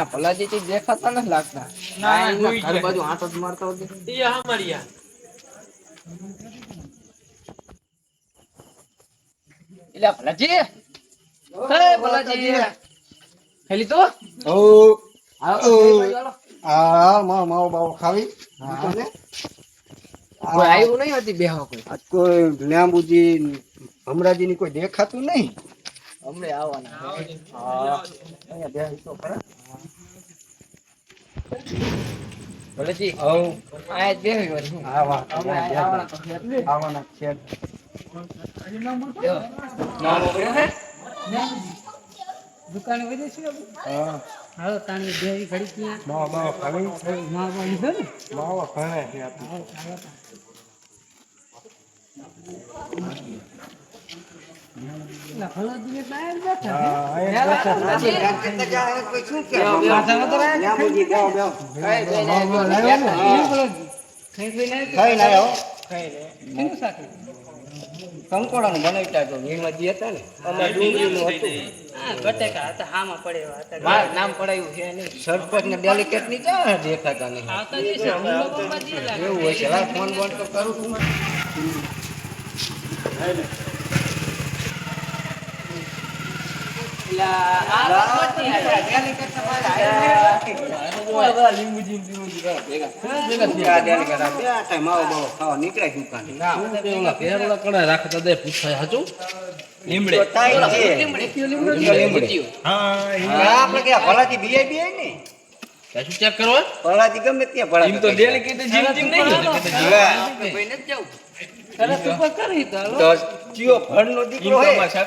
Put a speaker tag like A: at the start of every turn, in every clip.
A: ના ભલાજી થી દેખાતા નથી લાગતા.
B: ના,
A: ઘર બાજુ હાથ જ મારતા હોય
B: એ
A: એટલે ભલાજી. હે ભલાજી. હેલી તો?
C: ઓ
A: આવો,
C: ઓ.
A: એ બાજુ હાલો.
C: આ માવો માવો બાવો ખાવી.
A: કોઈ આવ્યું નહીં હતી બેહવા કોઈ?
C: કોઈ લાંબુજી હમરાજી ની કોઈ દેખાતું નહીં?
A: અમને આવવાના. હા અહીંયા બે તો ખરા. ભલાજી
C: હવ
A: આ હું. આવવાના છે?
D: દુકાને વધી છે
C: હા.
D: હાલો તાની બેરી ઘડી ત્યાં
C: માવો માવો ખાવી?
D: માવા લીધો ને?
C: માવો ખાવે છે આપણે.
D: એટલે નું?
C: ને ના બનાવતા તો નીમજી હતા ને. અમારે ડુંગળીનું હતું.
D: હા, બટેકા હતા હામાં પડે હતા.
A: માર નામ પડાયું છે નહીં.
C: સરપંચ ને ડેલિકેટની ક્યાં દેખાતા નહીં. એવું હોય છે. ફોન બોન તો કરું છું
D: એટલે આ લોકોમાં જ નહીં આવ્યા.
C: આ ડેલિકેટ આ બે ટાઈમ માવો બાવો ખાવા નીકળ્યા દુકાને
B: લીમડે
C: આપણે ક્યાં ભલાજી બીઆઈ બીઆઈ ને
B: શું ચેક કરવા
C: ભલાજી ગમે ત્યાં ભલાજી
B: તો ડેલી કીધું જીમ જીમ નહીં જતું.
C: હા.
D: તરત ઉપર કરી તો
C: ચિયો ભણનો દીકરો હે.
B: અમારા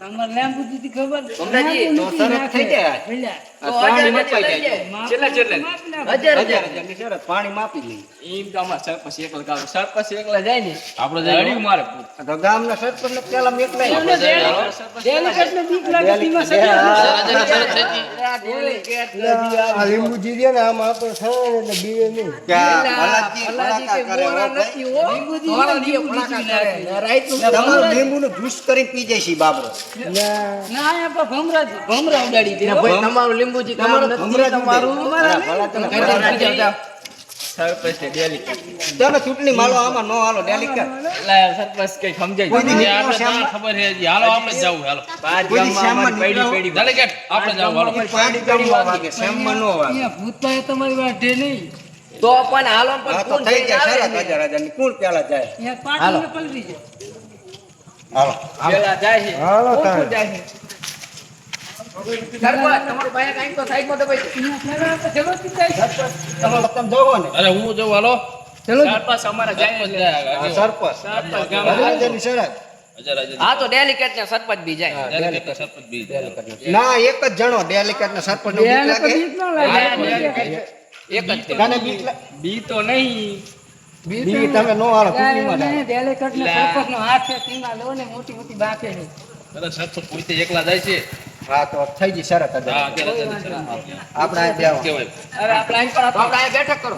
B: અમારા
C: લીંબુ
D: લેમ્બુ દીધી ખબર
C: તો સરસ થઈ જાય.
A: પાણી મચવાઈ જાય
D: માપ-
B: છેલ્લે છેલ્લે.
D: માપ ના
A: હજાર
C: હજાર
A: હજાર
C: શરત, પાણી માપી લઈ
B: એમ તો અમારા સરપંચ એકલા ગાવ. સરપંચ એકલા જાય ને. આપણે જાય. અડીયું મારે.
C: તો ગામના સરપંચને પેલા મેકલાય.
D: એમને ડેલિકેટ ને બીક લાગે તેમાં સજા
C: આ લીંબુજી ને, આમ આપણે ખાઈએ એટલે બીવે નહીં. ક્યાં? ભલાજી
A: ભલાજી કે
C: ભલાકા કરે.
A: ને
C: જ્યુસ પી જાય છે બાબરો.
D: ના અહીંયા પર ભમરા ભમરા ઉડાડી દે
A: ને ભાઈ તમારું લીંબુજી
C: તમારું
A: નથી
C: ભમરા જ
A: તમારું?
C: ઉડાડે. ભલા તમે
A: કઈ
C: ભલા
A: રાજી આવતા.
B: સરપંચને ડેલી
C: ચાલો ચૂંટણી માલો આમાં નો હાલો ડેલિકેટ
B: સરપંચ કઈ સમજાય આપણે ખબર છે હાલો આપણે જ હાલો.
A: પાંચ ગામમાં પૈડી પૈડી
B: ચાલે આપણે જાવું હાલો.
C: પાડી ગામમાં વાગે શ્યામમાં નો વાગે.
D: અહીંયા ભૂતભાઈ તમારી વાટે નહીં.
A: તો પણ હાલો પણ કોણ
C: થઈ જાય
A: જઈને રાજા
C: રાજા
A: ને?
C: કોણ પેલા જાય?
D: પાટીને પલટી જાય.
C: હાલો.
A: પેલા જાય છે.
C: હાલો તારે.
A: જાય છે.
C: ને
B: અરે હું જવું હાલો.
D: ચલો
B: સરપંચ અમારા જાય એટલે
C: આ સરપંચ.
B: સરપંચ ગામ
C: હજાર હજારની શરત.
B: હજાર હજાર.
A: હા તો ડેલિકેટ સરપંચ બી જાય.
B: ડેલીગેટ સરપંચ બી જાય.
C: ના. એક જ જણો ડેલિકેટ ને સરપંચ
A: એક જ.
B: બી તો નહીં.
C: બી તમે નો હાલો ચૂંટણીમાં જાય
D: ડેલિકેટ ને સરપંચ નો હાથ છે સીમા લો ને મોટી મોટી બાકે છે
B: અરે સરપંચ પોતે એકલા જાય છે.
C: હા તો થઈ ગઈ શરત
B: હા
C: આપણે આ દેવા
A: અરે આપણે અહીં પણ આપણે અહીં બેઠક કરો.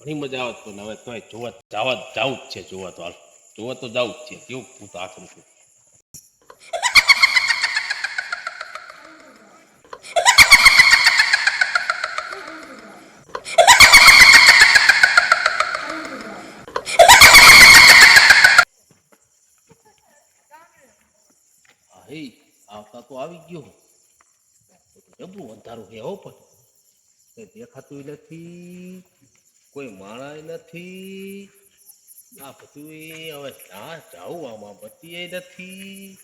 E: ઘણી મજા આવત પણ હવે તોય જોવા જાવા જવું જ છે જોવા તો હાલ. જોવા તો જાવ જ છે. કેવું ભૂત આખરું છું. આવતા તો આવી ગયો. તો તો જબરું અંધારું હે હો પણ. દેખાતું નથી. કોઈ માણા નથી. આ બધું હવે ક્યાં જાવું આમાં? બત્તી નથી.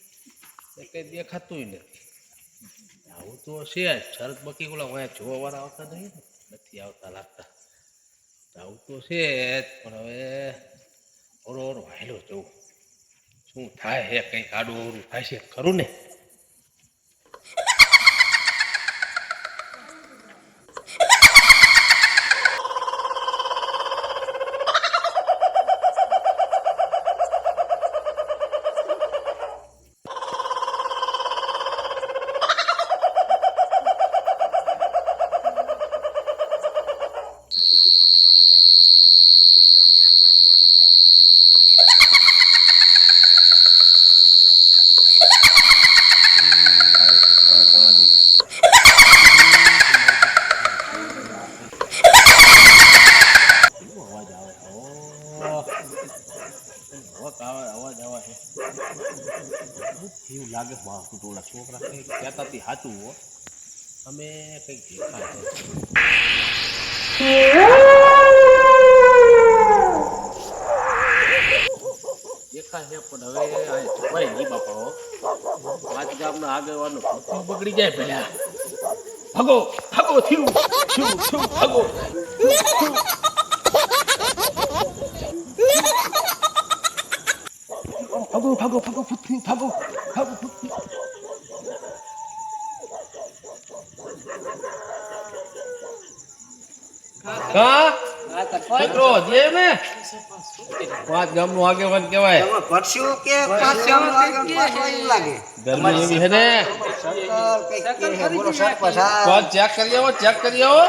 E: કઈ દેખાતું નથી. આવું તો છે શરત બકી ઓલા અહીંયા જોવા વાળા આવતા નહીં ને? નથી આવતા લાગતા. આવું તો છે જ, પણ હવે ઓરો ઓરો હાલો જવું શું થાય હે? કંઈક આડું ઓરું થાય છે? ખરું ને અવાજ આવે છે ઓહ. છે એવું લાગે માણસ ઓલા છોકરા કંઈક કહેતા હતી સાચું હો. અમે કંઈક દેખાય દેખાય છે પણ હવે આ નહીં બાપા હો પાંચ ગામના આગેવાનો બગડી જાય પેલા ભગો, ભાગો, થયું થયું થયું ભાગો ભાગો ભાગો ભાગો ફૂટથી ભાગો ભાગો ફૂટથી કા છોકરો જે ને પાંચ ગામનું આગેવાન કહેવાય
C: તમે ભરશું કે પાછળનું આગળ પાછળ એવું લાગે
E: ગરમી એવી છે ને
C: સકલ કંઈક કે છે. બોલો સરપંચ, હા.
E: તો ચેક કરી આવો ચેક કરી આવો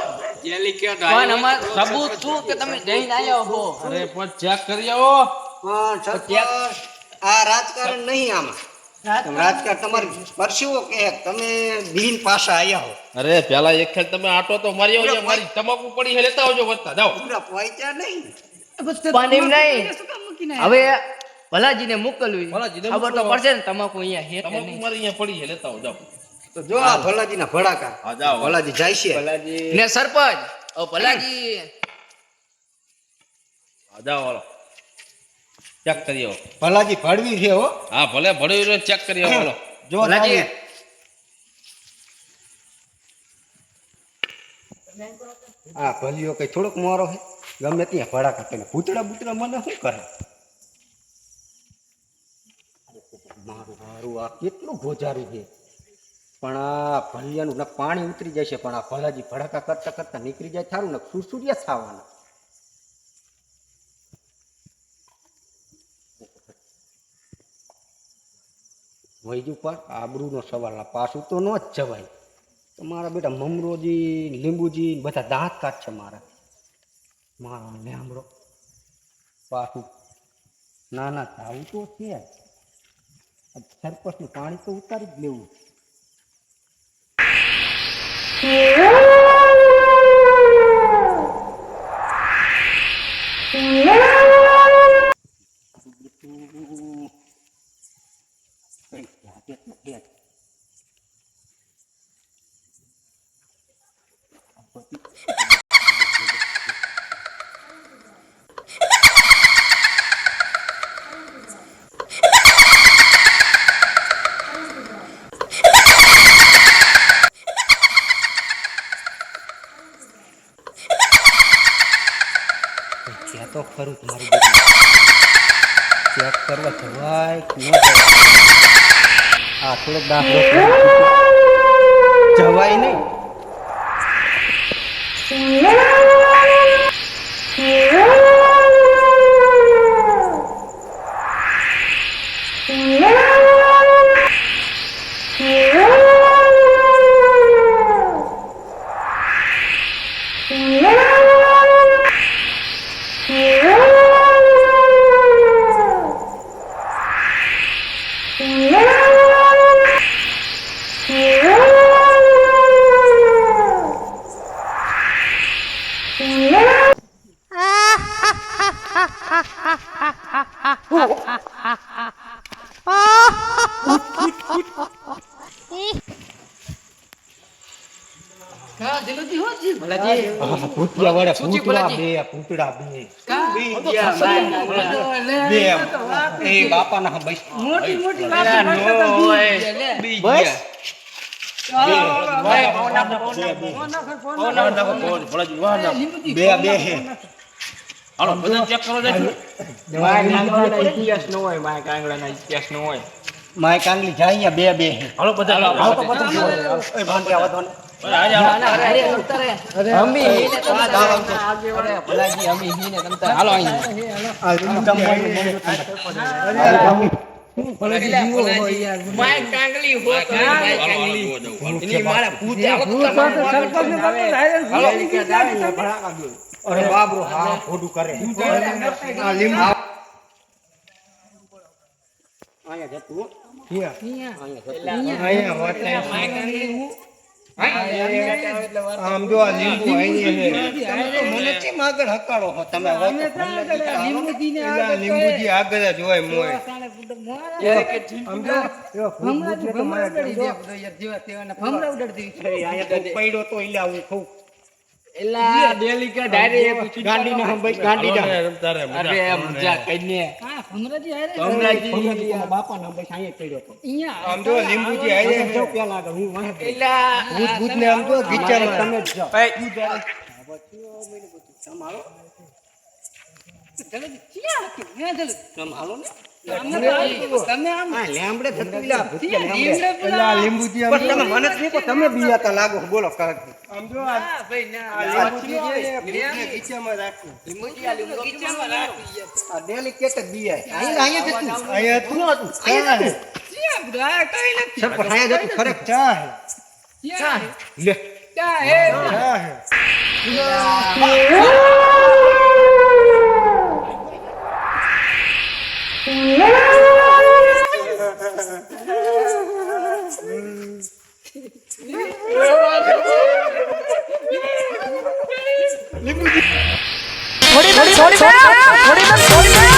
B: પણ અમાર સબૂત શું કે તમે જઈને આવ્યા હો
E: અરે પણ ચેક કરી આવો
C: પણ સરપંચ, આ રાજકારણ નહીં આમાં. રાજકારણ તમારે પરસેવો કે તમે દિન પાછા આયા હો.
E: અરે પેલા એક ખેલ તમે આટો તો મારી આવજો મારી તમાકુ પડી છે લેતા આવજો વધતા જાઓ.
C: પૂરા પહોંચ્યા નહીં.
B: પણ એમ નહીં. હવે ભલાજીને મોકલવી. ખબર તો પડશે ને તમાકુ અહીંયા હે
E: તમાકુ મારી અહીંયા પડી છે લેતા આવો જાઓ.
C: તો જો આ ભલાજીના ભડાકા.
E: હા જાઓ.
C: ભલાજી જાય છે.
B: ને સરપંચ ભલાજી.
E: હા જાઓ હાલો. ચેક કરી આવો
C: ભલાજી ભળવી છે હો.
E: હા ભલે ભળવી રહ્યો ચેક કરી આવો
C: જો
B: ભલાજી.
C: આ ભલીઓ કઈ થોડોક મોરો હે ગમે ત્યાં ભડાકા કરે ભૂતડા બૂતડા મને શું કરે મારું મારું આ કેટલું ગોજારું છે. પણ આ ભલિયાનું ને પાણી ઉતરી જાય છે પણ આ ભલાજી ભડાકા કરતા કરતા નીકળી જાય થારું ને સુરસુરિયા થવાના. વૈજુ પર. આબરૂનો સવાલ પાછું તો ન જ જવાય. તો મારા બેટા મમરોજી, લીંબુજી, બધા દાંત કાઢ છે મારા. મારો લેમડો પાછું ના ના આવું તો છે. સરપસનું પાણી તો ઉતારી જ લેવું. કંઈક જાતે જ નથી. જ મારું ચેક કરવા જવાય ન જવાય આ થોડોક દાખલો જવાય નહીં.
D: હા,
C: બે બે
D: કા?
C: બે ચેક કરો
D: લે,
C: બે
D: એ તો વાત
C: એ બાપાના હા બસ
D: મોટી મોટી વાત કરતા હતા, જી. લે.
C: બસ
D: ચાલો, ચાલો,
C: બે. બે,
D: હાલો બધા ફોન
E: વાહ
D: નાખો.
E: નાખો, વાહ નાખો, હાલો વાહ
C: હું
E: ફળેથી જીવો હોય યાર.
C: માય કાંગલી હો
D: તમે
F: ડાયરેક્ટ
C: લીંબુજી આગળ જ હોય મોય. બાપા ના
D: તમે તમારો તમે બીજાતા લાગો બોલો ખરેખર
G: छोड़ी छोड़ी छोड़ी छोड़ी छोड़ी